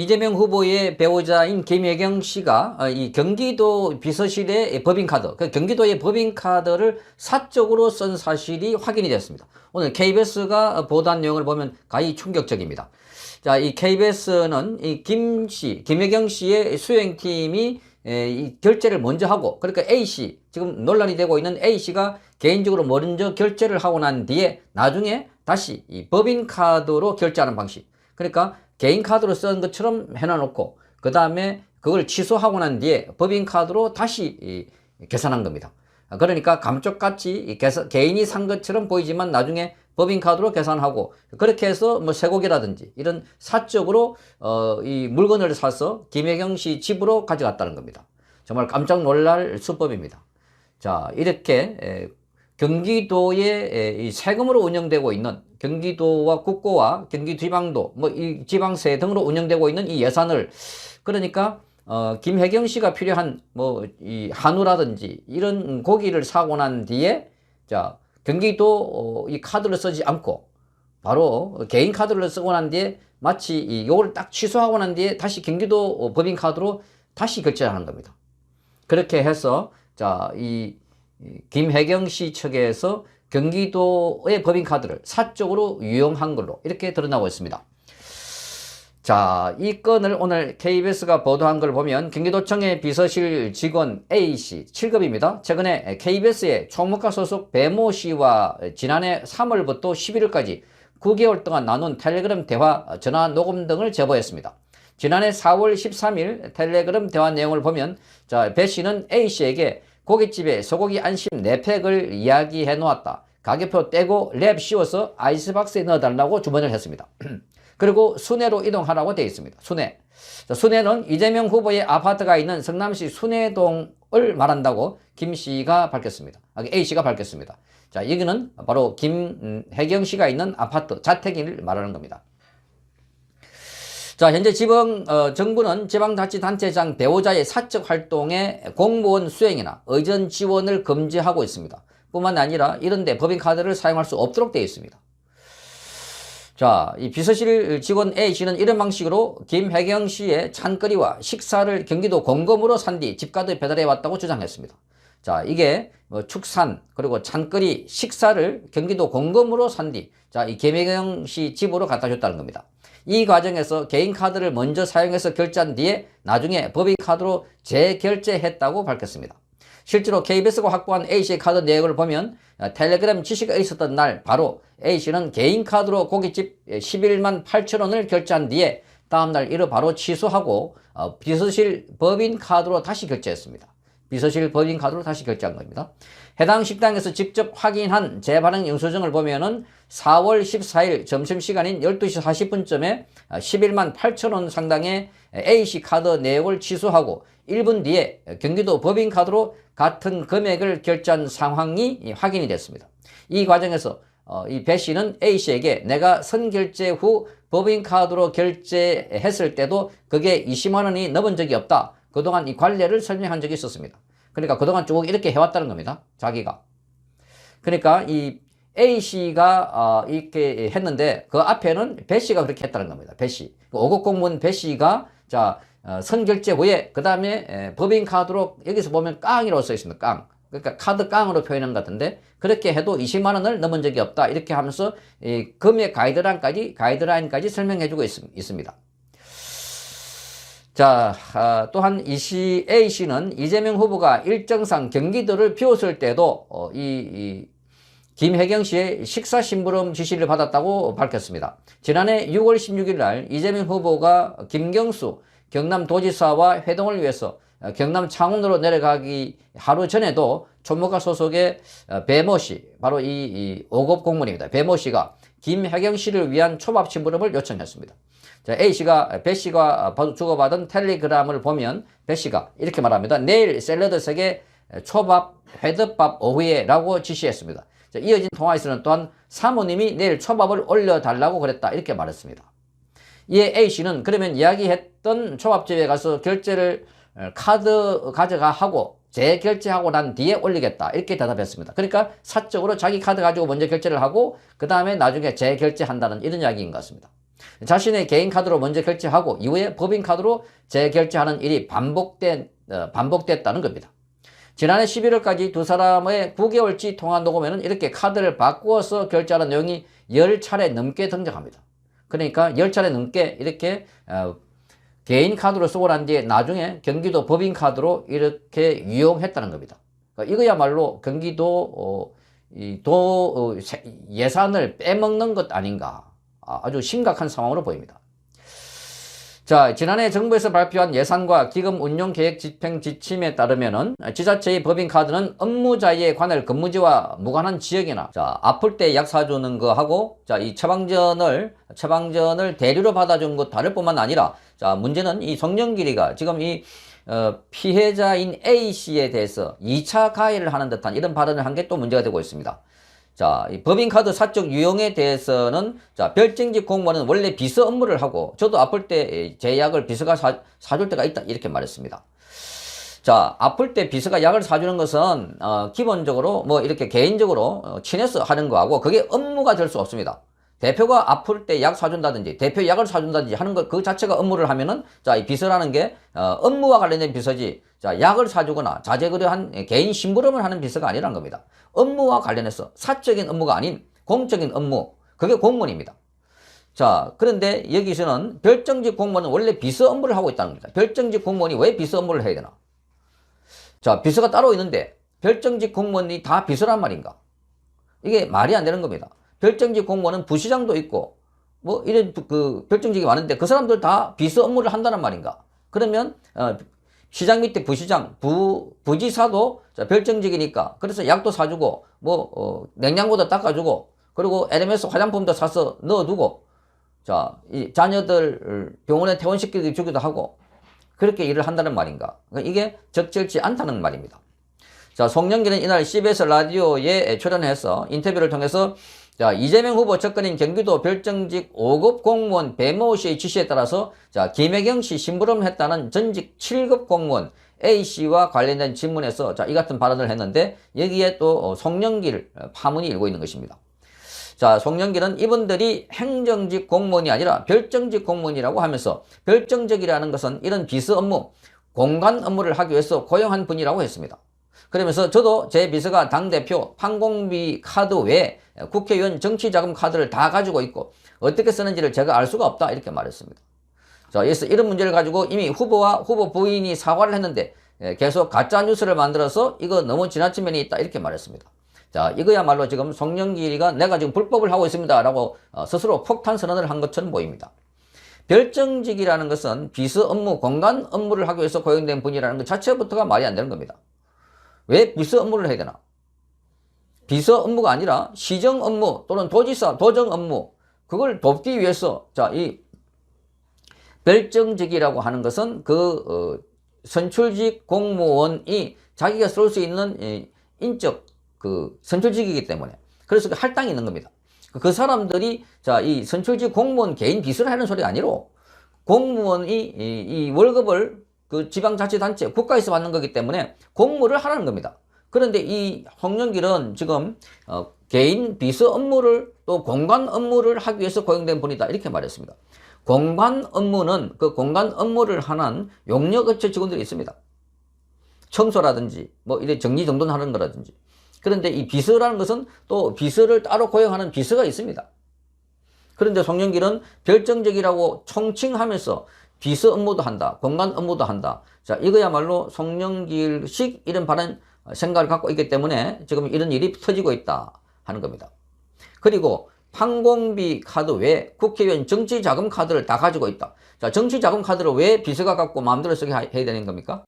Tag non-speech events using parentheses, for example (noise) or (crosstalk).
이재명 후보의 배우자인 김혜경 씨가 어, 이 경기도 비서실의 법인카드, 그 경기도의 법인카드를 사적으로 쓴 사실이 확인이 됐습니다. 오늘 KBS가 보도한 내용을 보면 가히 충격적입니다. 자, 이 KBS는 이 김 씨, 김혜경 씨의 수행팀이 에, 이 결제를 먼저 하고, 그러니까 A 씨, 지금 논란이 되고 있는 A 씨가 개인적으로 먼저 결제를 하고 난 뒤에 나중에 다시 이 법인카드로 결제하는 방식. 그러니까 개인 카드로 쓴 것처럼 해놔놓고 그 다음에 그걸 취소하고 난 뒤에 법인 카드로 다시 이, 계산한 겁니다. 그러니까 감쪽같이 개인이 산 것처럼 보이지만 나중에 법인 카드로 계산하고 그렇게 해서 뭐 쇠고기라든지 이런 사적으로 어, 이 물건을 사서 김혜경 씨 집으로 가져갔다는 겁니다. 정말 깜짝 놀랄 수법입니다. 자 이렇게 에, 경기도의 이 세금으로 운영되고 있는 경기도와 국고와 경기 지방도 뭐 이 지방세 등으로 운영되고 있는 이 예산을 그러니까 어 김혜경 씨가 필요한 뭐 이 한우라든지 이런 고기를 사고 난 뒤에 자 경기도 어, 이 카드를 쓰지 않고 바로 개인 카드를 쓰고 난 뒤에 마치 이 요걸 딱 취소하고 난 뒤에 다시 경기도 법인 카드로 다시 결제하는 겁니다. 그렇게 해서 자이 김혜경 씨 측에서 경기도의 법인카드를 사적으로 유용한 걸로 이렇게 드러나고 있습니다. 자, 이 건을 오늘 KBS가 보도한 걸 보면 경기도청의 비서실 직원 A씨 7급입니다. 최근에 KBS의 총무과 소속 배모 씨와 지난해 3월부터 11월까지 9개월 동안 나눈 텔레그램 대화, 전화 녹음 등을 제보했습니다. 지난해 4월 13일 텔레그램 대화 내용을 보면 자, 배 씨는 A 씨에게 고깃집에 소고기 안심 4팩을 이야기해 놓았다. 가격표 떼고 랩 씌워서 아이스박스에 넣어달라고 주문을 했습니다. (clears throat) 그리고 순회로 이동하라고 되어 있습니다. 순회. 순회는 이재명 후보의 아파트가 있는 성남시 순회동을 말한다고 김 씨가 밝혔습니다. 아, A 씨가 밝혔습니다. 자, 여기는 바로 김혜경 씨가 있는 아파트, 자택을 말하는 겁니다. 자, 현재 지방, 어, 정부는 지방자치단체장 배우자의 사적 활동에 공무원 수행이나 의전 지원을 금지하고 있습니다. 뿐만 아니라 이런데 법인카드를 사용할 수 없도록 되어 있습니다. 자, 이 비서실 직원 A 씨는 이런 방식으로 김혜경 씨의 찬거리와 식사를 경기도 공금으로 산 뒤 집까지 배달해 왔다고 주장했습니다. 자, 이게 뭐 축산 그리고 찬거리 식사를 경기도 공금으로 산 뒤, 자, 이 김혜경 씨 집으로 갖다 줬다는 겁니다. 이 과정에서 개인 카드를 먼저 사용해서 결제한 뒤에 나중에 법인 카드로 재결제했다고 밝혔습니다. 실제로 KBS가 확보한 A씨 카드 내역을 보면 텔레그램 지시가 있었던 날 바로 A씨는 개인 카드로 고깃집 11만 8천 원을 결제한 뒤에 다음날 이를 바로 취소하고 어, 비서실 법인 카드로 다시 결제했습니다. 비서실 법인 카드로 다시 결제한 겁니다. 해당 식당에서 직접 확인한 재발행 영수증을 보면은 4월 14일 점심시간인 12시 40분쯤에 11만 8천 원 상당의 A씨 카드 내역을 취소하고 1분 뒤에 경기도 법인 카드로 같은 금액을 결제한 상황이 확인이 됐습니다. 이 과정에서 어, 이배 씨는 A 씨에게 내가 선결제 후 법인 카드로 결제했을 때도 그게 20만 원이 넘은 적이 없다. 그동안 이 관례를 설명한 적이 있었습니다. 그러니까 그동안 쭉 이렇게 해왔다는 겁니다. 자기가. 그러니까 이 A 씨가 어, 이렇게 했는데 그 앞에는 배 씨가 그렇게 했다는 겁니다. 배 씨. 5급 공무원 배 씨가 자 어, 선결제 후에 그 다음에 법인 카드로 여기서 보면 깡이라고 써 있습니다. 깡. 그러니까 카드 깡으로 표현한 것 같은데 그렇게 해도 20만 원을 넘은 적이 없다. 이렇게 하면서 이 금액 가이드라인까지 가이드라인까지 설명해 주고 있, 습니다 자, 아, 또한 이씨 A 씨는 이재명 후보가 일정상 경기도를 비웠을 때도 어, 이, 이 김혜경 씨의 식사 심부름 지시를 받았다고 밝혔습니다. 지난해 6월 16일 날 이재명 후보가 김경수 경남도지사와 회동을 위해서 어, 경남 창원으로 내려가기 하루 전에도 총무과 소속의 어, 배모 씨, 바로 이, 이 5급 공무원입니다. 배모 씨가 김혜경 씨를 위한 초밥 심부름을 요청했습니다. 자, A 씨가, 배 씨가 주고받은 텔레그램을 보면 배 씨가 이렇게 말합니다. 내일 샐러드 3개 초밥, 회덮밥 오후에 라고 지시했습니다. 자, 이어진 통화에서는 또한 사모님이 내일 초밥을 올려달라고 그랬다. 이렇게 말했습니다. 이에 A 씨는 그러면 이야기했던 초밥집에 가서 결제를 어, 카드 가져가 하고 재결제하고 난 뒤에 올리겠다. 이렇게 대답했습니다. 그러니까 사적으로 자기 카드 가지고 먼저 결제를 하고 그 다음에 나중에 재결제한다는 이런 이야기인 것 같습니다. 자신의 개인 카드로 먼저 결제하고 이후에 법인 카드로 재결제하는 일이 반복된, 어, 반복됐다는 겁니다. 지난해 11월까지 두 사람의 9개월치 통화 녹음에는 이렇게 카드를 바꾸어서 결제하는 내용이 10차례 넘게 등장합니다. 그러니까 10차례 넘게 이렇게 어, 개인 카드로 쓰고 난 뒤에 나중에 경기도 법인 카드로 이렇게 유용했다는 겁니다. 그러니까 이거야말로 경기도 어, 이 도, 어, 세- 예산을 빼먹는 것 아닌가. 아, 아주 심각한 상황으로 보입니다. 자, 지난해 정부에서 발표한 예산과 기금 운용 계획 집행 지침에 따르면은 지자체의 법인 카드는 업무 자리에 관할 근무지와 무관한 지역이나 자, 아플 때 약 사주는 거 하고 자, 이 처방전을 처방전을 대리로 받아준 것 다를 뿐만 아니라 자, 문제는 이 송영길이가 지금 이 어, 피해자인 A 씨에 대해서 2차 가해를 하는 듯한 이런 발언을 한 게 또 문제가 되고 있습니다. 자, 이 법인카드 사적 유용에 대해서는 자, 별정직 공무원은 원래 비서 업무를 하고 저도 아플 때 제 약을 비서가 사, 사줄 때가 있다 이렇게 말했습니다. 자, 아플 때 비서가 약을 사주는 것은 어, 기본적으로 뭐 이렇게 개인적으로 어, 친해서 하는 거하고 그게 업무가 될 수 없습니다. 대표가 아플 때 약 사준다든지 대표 약을 사준다든지 하는 것 그 자체가 업무를 하면은 자, 이 비서라는 게 어, 업무와 관련된 비서지 자, 약을 사주거나 자재거래한 개인 심부름을 하는 비서가 아니란 겁니다. 업무와 관련해서 사적인 업무가 아닌 공적인 업무 그게 공무원입니다. 자, 그런데 여기서는 별정직 공무원은 원래 비서 업무를 하고 있다는 겁니다. 별정직 공무원이 왜 비서 업무를 해야 되나? 자, 비서가 따로 있는데 별정직 공무원이 다 비서란 말인가? 이게 말이 안 되는 겁니다. 별정직 공무원은 부시장도 있고 뭐 이런 그 별정직이 많은데 그 사람들 다 비서 업무를 한다는 말인가? 그러면 어, 시장 밑에 부시장, 부 부지사도 자, 별정직이니까 그래서 약도 사주고 뭐 어, 냉장고도 닦아주고 그리고 LMS 화장품도 사서 넣어두고 자, 이 자녀들 병원에 퇴원시키기도 주기도 하고 그렇게 일을 한다는 말인가? 그러니까 이게 적절치 않다는 말입니다. 자, 송영기는 이날 CBS 라디오에 출연해서 인터뷰를 통해서 자, 이재명 후보 접근인 경기도 별정직 5급 공무원 배모 씨의 지시에 따라서 자, 김혜경 씨 심부름을 했다는 전직 7급 공무원 A 씨와 관련된 질문에서 자, 이 같은 발언을 했는데 여기에 또 어, 송영길 파문이 일고 있는 것입니다. 자, 송영길은 이분들이 행정직 공무원이 아니라 별정직 공무원이라고 하면서 별정직이라는 것은 이런 비서 업무, 공간 업무를 하기 위해서 고용한 분이라고 했습니다. 그러면서 저도 제 비서가 당대표 판공비 카드 외에 국회의원 정치자금 카드를 다 가지고 있고 어떻게 쓰는지를 제가 알 수가 없다 이렇게 말했습니다. 자, 그래서 이런 문제를 가지고 이미 후보와 후보 부인이 사과를 했는데 예, 계속 가짜 뉴스를 만들어서 이거 너무 지나친 면이 있다 이렇게 말했습니다. 자, 이거야말로 지금 송영길이가 내가 지금 불법을 하고 있습니다 라고 어, 스스로 폭탄 선언을 한 것처럼 보입니다. 별정직이라는 것은 비서 업무, 공간 업무를 하기 위해서 고용된 분이라는 것 자체부터가 말이 안 되는 겁니다. 왜 비서 업무를 해야 되나? 비서 업무가 아니라 시정 업무 또는 도지사, 도정 업무 그걸 돕기 위해서 자, 이 별정직이라고 하는 것은 그 어, 선출직 공무원이 자기가 쓸 수 있는 이, 인적 그 선출직이기 때문에 그래서 그 할당이 있는 겁니다. 그 사람들이 자, 이 선출직 공무원 개인 비서를 하는 소리가 아니로 공무원이 이, 이 월급을 그 지방자치단체 국가에서 받는 거기 때문에 공무를 하라는 겁니다. 그런데 이 홍영길은 지금 어, 개인 비서 업무를 또 공간 업무를 하기 위해서 고용된 분이다 이렇게 말했습니다. 공간 업무는 그 공간 업무를 하는 용역업체 직원들이 있습니다. 청소라든지 뭐 이래 정리정돈하는 거라든지. 그런데 이 비서라는 것은 또 비서를 따로 고용하는 비서가 있습니다. 그런데 송영길은 별정적이라고 총칭하면서 비서 업무도 한다, 공간 업무도 한다. 자, 이거야말로 송영길식 이런 발언 생각을 갖고 있기 때문에 지금 이런 일이 터지고 있다 하는 겁니다. 그리고 판공비 카드 외에 국회의원 정치자금 카드를 다 가지고 있다. 자, 정치자금 카드를 왜 비서가 갖고 마음대로 쓰게 하- 해야 되는 겁니까?